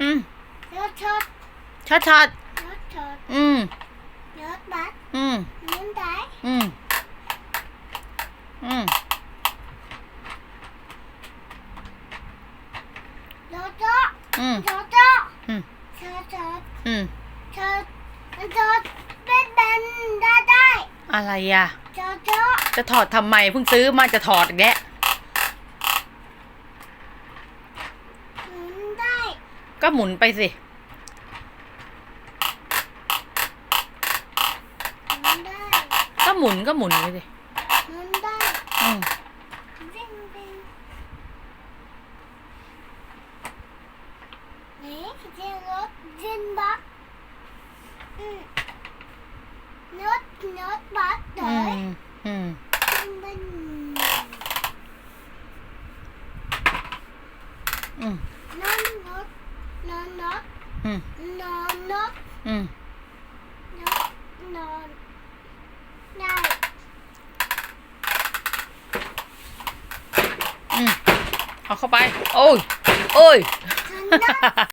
อืมรถช็อตช็อตช็อตรถช็อตอืมรถบัสอืมนิ้นได้อืมอืมรถช็อตอืมรถช็อตอืมช็อตช็อตอืมช็อตช็อตเป็นแบนได้ได้อะไรอะช็อตช็อตจะถอดทำไมเพิ่งซื้อมาจะถอดอีกแล้ว หมุนได้ ก็หมุนไปสิมุนได้ก็หมุนก็หมุนไปสิหมุนได้อืมวิ่งวิ่งนี่เจอรถจินบัสอืมรถรถบัสเลอืยมอืมเป็นอืมนอนรถ นอนรถอืมนอนรถอืมนอนนอนได้อืมเอาเข้าไป โอ้ย โอ้ยฉันได้